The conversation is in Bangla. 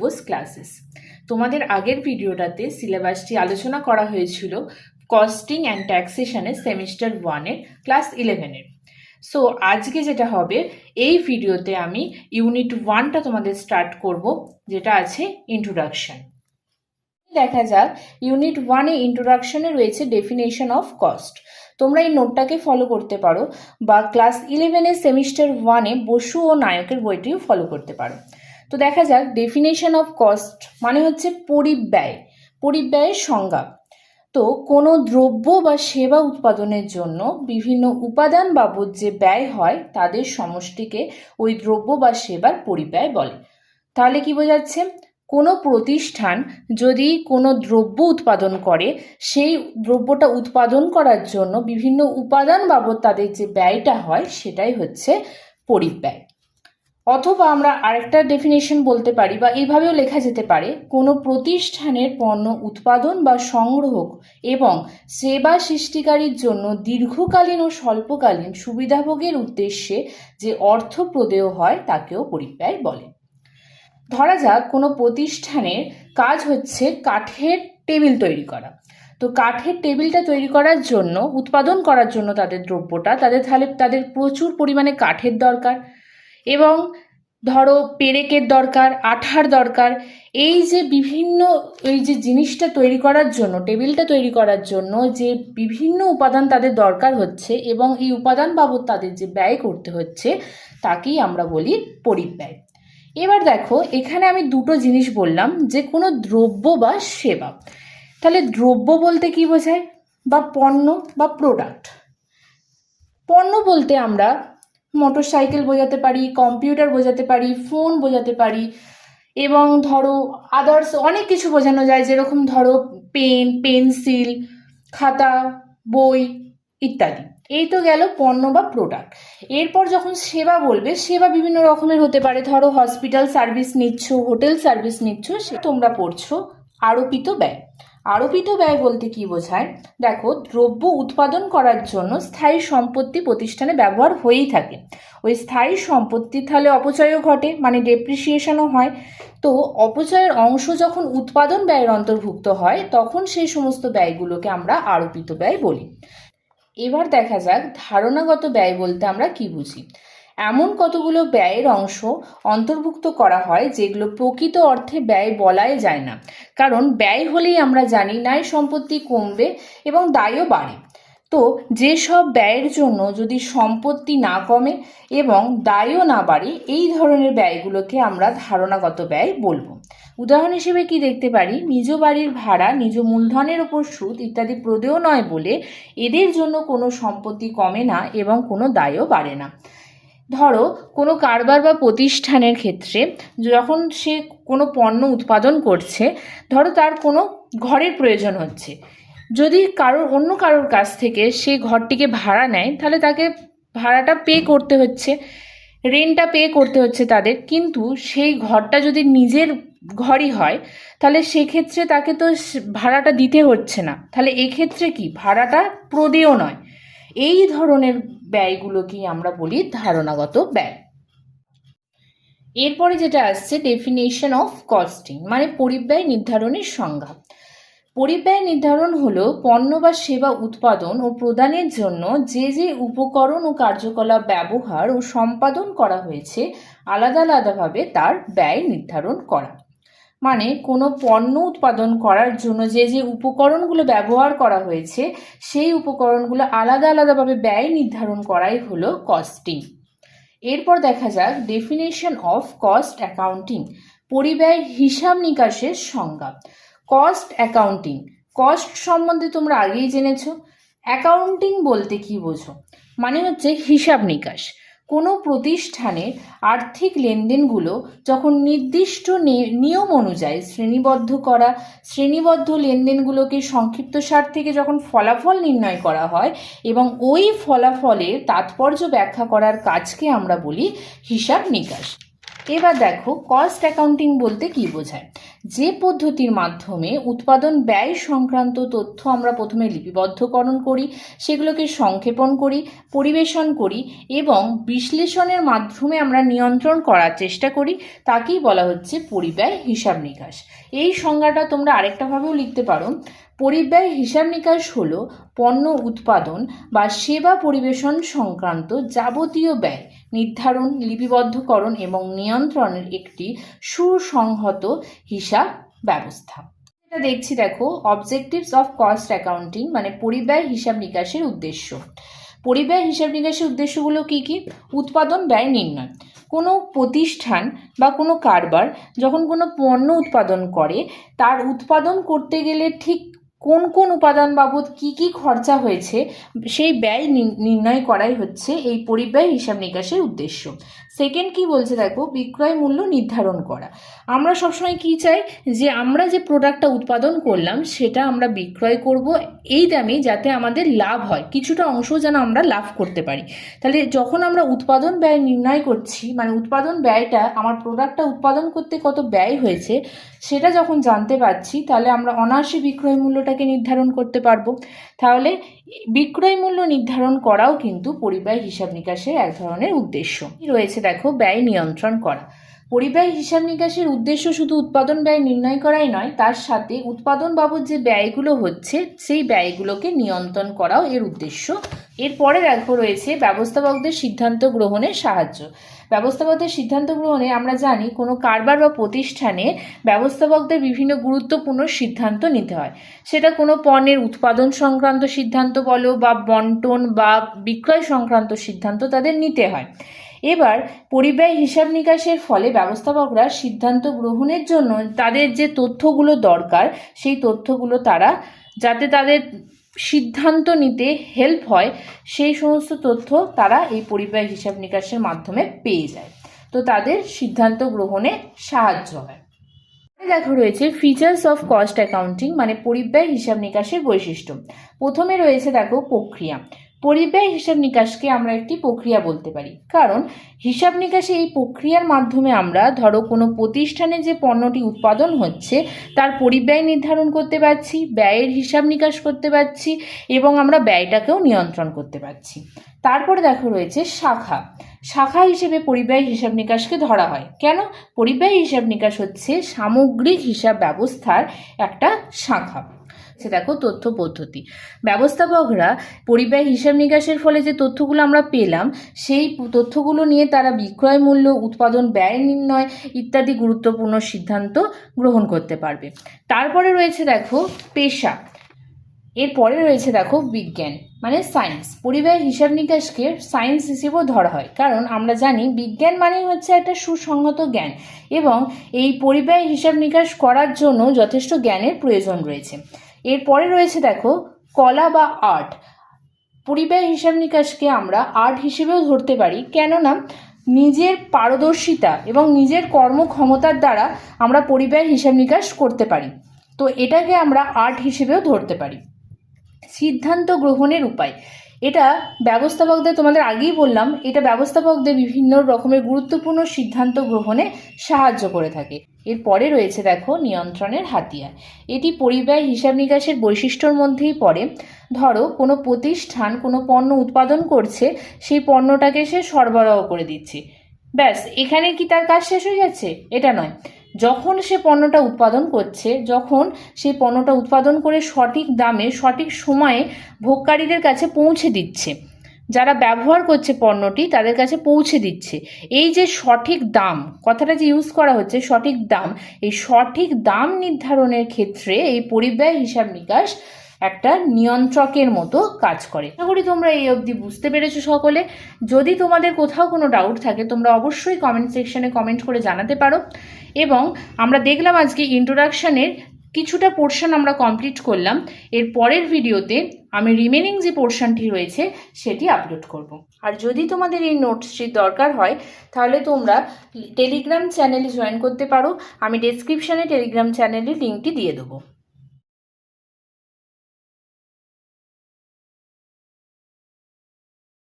শিবোস ক্লাসেস তোমাদের আগের ভিডিওটাতে সিলেবাসটি আলোচনা করা হয়েছিল কস্টিং অ্যান্ড ট্যাক্সেশনের সেমিস্টার ওয়ানের ক্লাস ইলেভেনের সো আজকে যেটা হবে, এই ভিডিওতে আমি ইউনিট ওয়ানটা তোমাদের স্টার্ট করব, যেটা আছে ইন্ট্রোডাকশন দেখা যাক ইউনিট ওয়ানে ইন্ট্রোডাকশনে রয়েছে ডেফিনেশন অফ কস্ট তোমরা এই নোটটাকে ফলো করতে পারো, বা ক্লাস ইলেভেনের সেমিস্টার ওয়ানে বসু ও নায়কের বইটিও ফলো করতে পারো। তো দেখা যাক ডেফিনেশন অফ কস্ট মানে হচ্ছে পরিব্যয়, পরিব্যয়ের সংজ্ঞা। তো কোনো দ্রব্য বা সেবা উৎপাদনের জন্য বিভিন্ন উপাদান বাবদ যে ব্যয় হয়, তাদের সমষ্টিকে ওই দ্রব্য বা সেবার পরিব্যয় বলে। তাহলে কি বোঝাচ্ছে? কোনো প্রতিষ্ঠান যদি কোনো দ্রব্য উৎপাদন করে, সেই দ্রব্যটা উৎপাদন করার জন্য বিভিন্ন উপাদান বাবদ তাদের যে ব্যয়টা হয়, সেটাই হচ্ছে পরিব্যয়। অথবা আমরা আরেকটা ডেফিনেশন বলতে পারি বা এইভাবেও লেখা যেতে পারে, কোনো প্রতিষ্ঠানের পণ্য উৎপাদন বা সংগ্রহ এবং সেবা সৃষ্টিকারীর জন্য দীর্ঘকালীন ও স্বল্পকালীন সুবিধাভোগের উদ্দেশ্যে যে অর্থ প্রদেয় হয় তাকেও পরিব্যয় বলে। ধরা যাক, কোনো প্রতিষ্ঠানের কাজ হচ্ছে কাঠের টেবিল তৈরি করা। তো কাঠের টেবিলটা তৈরি করার জন্য, উৎপাদন করার জন্য তাদের দ্রব্যটা, তাদের তাহলে তাদের প্রচুর পরিমাণে কাঠের দরকার। এবং ধরো পেরেকের দরকার, আঠার দরকার, এই যে বিভিন্ন, এই যে জিনিসটা তৈরি করার জন্য, টেবিলটা তৈরি করার জন্য যে বিভিন্ন উপাদান তাদের দরকার হচ্ছে এবং এই উপাদান বাবদ তাদের যে ব্যয় করতে হচ্ছে, তাকেই আমরা বলি পরিব্যয়। এবার দেখো, এখানে আমি দুটো জিনিস বললাম, যে কোনো দ্রব্য বা সেবা। তাহলে দ্রব্য বলতে কি বোঝায়? বা পণ্য বা প্রোডাক্ট পণ্য বলতে আমরা মোটর সাইকেল বোঝাতে পারি, কম্পিউটার বোঝাতে পারি, ফোন বোঝাতে পারি এবং ধরো আদার্স অনেক কিছু বোঝানো যায়, যেরকম ধরো পেন, পেন্সিল, খাতা, বই ইত্যাদি। এই তো গেল পণ্য বা প্রোডাক্ট এরপর যখন সেবা বলবে, সেবা বিভিন্ন রকমের হতে পারে। ধরো হসপিটাল সার্ভিস নিচ্ছ হোটেল সার্ভিস নিচ্ছ সে তোমরা পড়ছো, আরোপিত ব্যয়। আরোপিত ব্যয় বলতে কি বোঝায়? দেখো, দ্রব্য উৎপাদন করার জন্য স্থায়ী সম্পত্তি প্রতিষ্ঠানে ব্যবহার হয়েই থাকে। ওই স্থায়ী সম্পত্তি তাহলে অপচয়ও ঘটে মানে ডেপ্রিসিয়েশনও হয়। তো অপচয়ের অংশ যখন উৎপাদন ব্যয়ের অন্তর্ভুক্ত হয়, তখন সেই সমস্ত ব্যয়গুলোকে আমরা আরোপিত ব্যয় বলি। এবার দেখা যাক, ধারণাগত ব্যয় বলতে আমরা কি বুঝি? এমন কতগুলো ব্যয়ের অংশ অন্তর্ভুক্ত করা হয় যেগুলো প্রকৃত অর্থে ব্যয় বলাই যায় না? কারণ ব্যয় হলেই আমরা জানি ন্যায় সম্পত্তি কমবে এবং দায়ও বাড়ে। তো যেসব ব্যয়ের জন্য যদি সম্পত্তি না কমে এবং দায়ও না বাড়ে, এই ধরনের ব্যয়গুলোকে আমরা ধারণাগত ব্যয় বলব। উদাহরণ হিসেবে কি দেখতে পারি? নিজ বাড়ির ভাড়া, নিজ মূলধনের ওপর সুদ ইত্যাদি প্রদেয় নয় বলে এদের জন্য কোনো সম্পত্তি কমে না এবং কোনো দায়ও বাড়ে না। ধরো, কোনো কারবার বা প্রতিষ্ঠানের ক্ষেত্রে যখন সে কোনো পণ্য উৎপাদন করছে, ধরো তার কোনো ঘরের প্রয়োজন হচ্ছে। যদি কারোর, অন্য কারোর কাছ থেকে সে ঘরটিকে ভাড়া নেয়, তাহলে তাকে ভাড়াটা পে করতে হচ্ছে রেন্টটা পে করতে হচ্ছে তাদের। কিন্তু সেই ঘরটা যদি নিজের ঘরই হয়, তাহলে সেক্ষেত্রে তাকে তো ভাড়াটা দিতে হচ্ছে না। তাহলে এক্ষেত্রে কি? ভাড়াটা প্রদেয় নয়। এই ধরনের ব্যয়গুলোকেই আমরা বলি ধারণাগত ব্যয়? এরপরে যেটা আসছে ডেফিনেশন অফ কস্টিং মানে পরিব্যয় নির্ধারণের সংজ্ঞা। পরিব্যয় নির্ধারণ হল পণ্য বা সেবা উৎপাদন ও প্রদানের জন্য যে যে উপকরণ ও কার্যকলাপ ব্যবহার ও সম্পাদন করা হয়েছে, আলাদা আলাদাভাবে তার ব্যয় নির্ধারণ করা। মানে কোনো পণ্য উৎপাদন করার জন্য যে যে উপকরণগুলো ব্যবহার করা হয়েছে, সেই উপকরণগুলো আলাদা আলাদাভাবে ব্যয় নির্ধারণ করাই হলো কস্টিং এরপর দেখা যাক ডেফিনেশন অফ কস্ট অ্যাকাউন্টিং পরিব্যয় হিসাব নিকাশের সংজ্ঞা। কস্ট অ্যাকাউন্টিং কস্ট সম্বন্ধে তোমরা আগেই জেনেছ। অ্যাকাউন্টিং বলতে কি বোঝো? মানে হচ্ছে হিসাব নিকাশ। কোনো প্রতিষ্ঠানের আর্থিক লেনদেনগুলো যখন নির্দিষ্ট নিয়ম অনুযায়ী শ্রেণীবদ্ধ করা, শ্রেণীবদ্ধ লেনদেনগুলোকে সংক্ষিপ্ত সংক্ষিপ্তসার থেকে যখন ফলাফল নির্ণয় করা হয় এবং ওই ফলাফলের তাৎপর্য ব্যাখ্যা করার কাজকে আমরা বলি হিসাব নিকাশ। এবার দেখো কস্ট অ্যাকাউন্টিং বলতে কি বোঝায়? যে পদ্ধতির মাধ্যমে উৎপাদন ব্যয় সংক্রান্ত তথ্য আমরা প্রথমে লিপিবদ্ধকরণ করি, সেগুলোকে সংক্ষেপণ করি, পরিবেশন করি এবং বিশ্লেষণের মাধ্যমে আমরা নিয়ন্ত্রণ করার চেষ্টা করি, তাকেই বলা হচ্ছে পরিব্যয় হিসাব নিকাশ। এই সংজ্ঞাটা তোমরা আরেকটাভাবেও লিখতে পারো। পরিব্যয় হিসাব নিকাশ হলো পণ্য উৎপাদন বা সেবা পরিবেশন সংক্রান্ত যাবতীয় ব্যয়। নির্ধারণ, লিপিবদ্ধকরণ এবং নিয়ন্ত্রণের একটি সুসংহত হিসাব ব্যবস্থা। এটা দেখছি, দেখো অবজেক্টিভস অফ কস্ট অ্যাকাউন্টিং মানে পরিব্যয় হিসাব নিকাশের উদ্দেশ্য। পরিব্যয় হিসাব নিকাশের উদ্দেশ্যগুলো কি কি? উৎপাদন, ব্যয়, নির্ণয়। কোনো প্রতিষ্ঠান বা কোনো কারবার যখন কোনো পণ্য উৎপাদন করে, তার উৎপাদন করতে গেলে ঠিক কোন কোন উপাদান বাবদ কি কি খরচা হয়েছে, সেই ব্যয় নির্ণয় করাই হচ্ছে এই পরিব্যয় হিসাব নিকাশের উদ্দেশ্য। সেকেন্ড কি বলছে দেখো, বিক্রয় মূল্য নির্ধারণ করা। আমরা সবসময় কি চাই? যে আমরা যে প্রোডাক্টটা উৎপাদন করলাম, সেটা আমরা বিক্রয় করব এই দামে যাতে আমাদের লাভ হয়। কিছুটা অংশ যেন আমরা লাভ করতে পারি। তাহলে যখন আমরা উৎপাদন ব্যয় নির্ণয় করছি মানে উৎপাদন ব্যয়টা, আমার প্রোডাক্টটা উৎপাদন করতে কত ব্যয় হয়েছে, সেটা যখন জানতে পারছি, তাহলে আমরা অনায়াসে বিক্রয় মূল্যটাকে নির্ধারণ করতে পারব। তাহলে বিক্রয় মূল্য নির্ধারণ করাও কিন্তু পরিব্যয় হিসাব নিকাশের এক ধরনের উদ্দেশ্য। রয়েছে দেখো? ব্যয় নিয়ন্ত্রণ করা। পরিব্যয় হিসাব নিকাশের উদ্দেশ্য শুধু উৎপাদন ব্যয় নির্ণয় করাই নয়, তার সাথে উৎপাদন বাবদ যে ব্যয়গুলো হচ্ছে, সেই ব্যয়গুলোকে নিয়ন্ত্রণ করাও এর উদ্দেশ্য। এরপরে দেখো রয়েছে ব্যবস্থাপকদের সিদ্ধান্ত গ্রহণের সাহায্য। ব্যবস্থাপকদের সিদ্ধান্ত গ্রহণে আমরা জানি কোনো কারবার বা প্রতিষ্ঠানে ব্যবস্থাপকদের বিভিন্ন গুরুত্বপূর্ণ সিদ্ধান্ত নিতে হয়। সেটা কোনো পণ্যের উৎপাদন সংক্রান্ত সিদ্ধান্ত বলো বা বন্টন বা বিক্রয় সংক্রান্ত সিদ্ধান্ত তাদের নিতে হয়। এবার পরিব্যয় হিসাব নিকাশের ফলে ব্যবস্থাপকরা সিদ্ধান্ত গ্রহণের জন্য তাদের যে তথ্যগুলো দরকার, সেই তথ্যগুলো তারা, যাতে তাদের সিদ্ধান্ত নিতে হেল্প হয়, সেই সমস্ত তথ্য তারা এই পরিব্যয় হিসাব নিকাশের মাধ্যমে পেয়ে যায়। তো তাদের সিদ্ধান্ত গ্রহণে সাহায্য হয়। দেখো রয়েছে ফিচার্স অফ কস্ট অ্যাকাউন্টিং মানে পরিব্যয় হিসাব নিকাশের বৈশিষ্ট্য। প্রথমে রয়েছে, দেখো, প্রক্রিয়া। পরিব্যয় হিসাব নিকাশকে আমরা একটি প্রক্রিয়া বলতে পারি। কারণ, হিসাব নিকাশে এই প্রক্রিয়ার মাধ্যমে আমরা, ধরো, কোনো প্রতিষ্ঠানে যে পণ্যটি উৎপাদন হচ্ছে, তার পরিব্যয় নির্ধারণ করতে পারছি, ব্যয়ের হিসাব নিকাশ করতে পারছি, এবং আমরা ব্যয়টাকেও নিয়ন্ত্রণ করতে পারছি। তারপরে দেখো রয়েছে শাখা। শাখা হিসেবে পরিব্যয় হিসাব নিকাশকে ধরা হয়। কেন? পরিব্যয় হিসাব নিকাশ হচ্ছে সামগ্রিক হিসাব ব্যবস্থার একটা শাখা। সে দেখো তথ্য পদ্ধতি। ব্যবস্থাপকরা পরিব্যয় হিসাব নিকাশের ফলে যে তথ্যগুলো আমরা পেলাম, সেই তথ্যগুলো নিয়ে তারা বিক্রয় মূল্য, উৎপাদন ব্যয় নির্ণয় ইত্যাদি গুরুত্বপূর্ণ সিদ্ধান্ত গ্রহণ করতে পারবে। তারপরে রয়েছে দেখো পেশা। এরপরে রয়েছে দেখো বিজ্ঞান মানে সায়েন্স। পরিবাহের হিসাব নিকাশকে সায়েন্স হিসেবেও ধরা হয়, কারণ আমরা জানি বিজ্ঞান মানেই হচ্ছে একটা সুসংহত জ্ঞান এবং এই পরিবাহের হিসাব নিকাশ করার জন্য যথেষ্ট জ্ঞানের প্রয়োজন রয়েছে। এরপরে রয়েছে দেখো, কলা বা আর্ট। পরিবাহ হিসাব নিকাশকে আমরা আর্ট হিসেবেও ধরতে পারি, কেননা নিজের পারদর্শিতা এবং নিজের কর্মক্ষমতার দ্বারা আমরা পরিবাহ হিসাব নিকাশ করতে পারি। তো এটাকে আমরা আর্ট হিসেবেও ধরতে পারি। সিদ্ধান্ত গ্রহণের উপায়। এটা ব্যবস্থাপকদের, তোমাদের আগেই বললাম, এটা ব্যবস্থাপকদের বিভিন্ন রকমের গুরুত্বপূর্ণ সিদ্ধান্ত গ্রহণে সাহায্য করে থাকে। এরপরে রয়েছে দেখো নিয়ন্ত্রণের হাতিয়ার। এটি পরিব্যয় হিসাব নিকাশের বৈশিষ্ট্যর মধ্যেই পড়ে। ধরো, কোনো প্রতিষ্ঠান কোনো পণ্য উৎপাদন করছে, সেই পণ্যটাকে সে সরবরাহ করে দিচ্ছে। ব্যাস, এখানে কি তার কাজ শেষ হয়ে যাচ্ছে? এটা নয়। যখন সে পণ্যটা উৎপাদন করছে, যখন সেই পণ্যটা উৎপাদন করে সঠিক দামে, সঠিক সময়ে ভোগকারীদের কাছে পৌঁছে দিচ্ছে যারা ব্যবহার করছে পণ্যটি তাদের কাছে পৌঁছে দিচ্ছে। এই যে সঠিক দাম, কথাটা যে ইউজ করা হচ্ছে সঠিক দাম, এই সঠিক দাম নির্ধারণের ক্ষেত্রে এই পরিব্যয় হিসাব নিকাশ একটা নিয়ন্ত্রকের মতো কাজ করে। আশা করি তোমরা এই অবধি বুঝতে পেরেছ সকলে। যদি তোমাদের কোথাও কোনো ডাউট থাকে, তোমরা অবশ্যই কমেন্ট সেকশনে কমেন্ট করে জানাতে পারো। এবং আমরা দেখলাম আজকে ইন্ট্রোডাকশানের কিছুটা পোর্শন আমরা কমপ্লিট করলাম। এর পরের ভিডিওতে আমি রিমেনিং যে পোর্শনটি রয়েছে, সেটি আপলোড করব। আর যদি তোমাদের এই নোটসটির দরকার হয়, তাহলে তোমরা টেলিগ্রাম চ্যানেলে জয়েন করতে পারো। আমি ডেসক্রিপশানে টেলিগ্রাম চ্যানেলের লিঙ্কটি দিয়ে দেবো।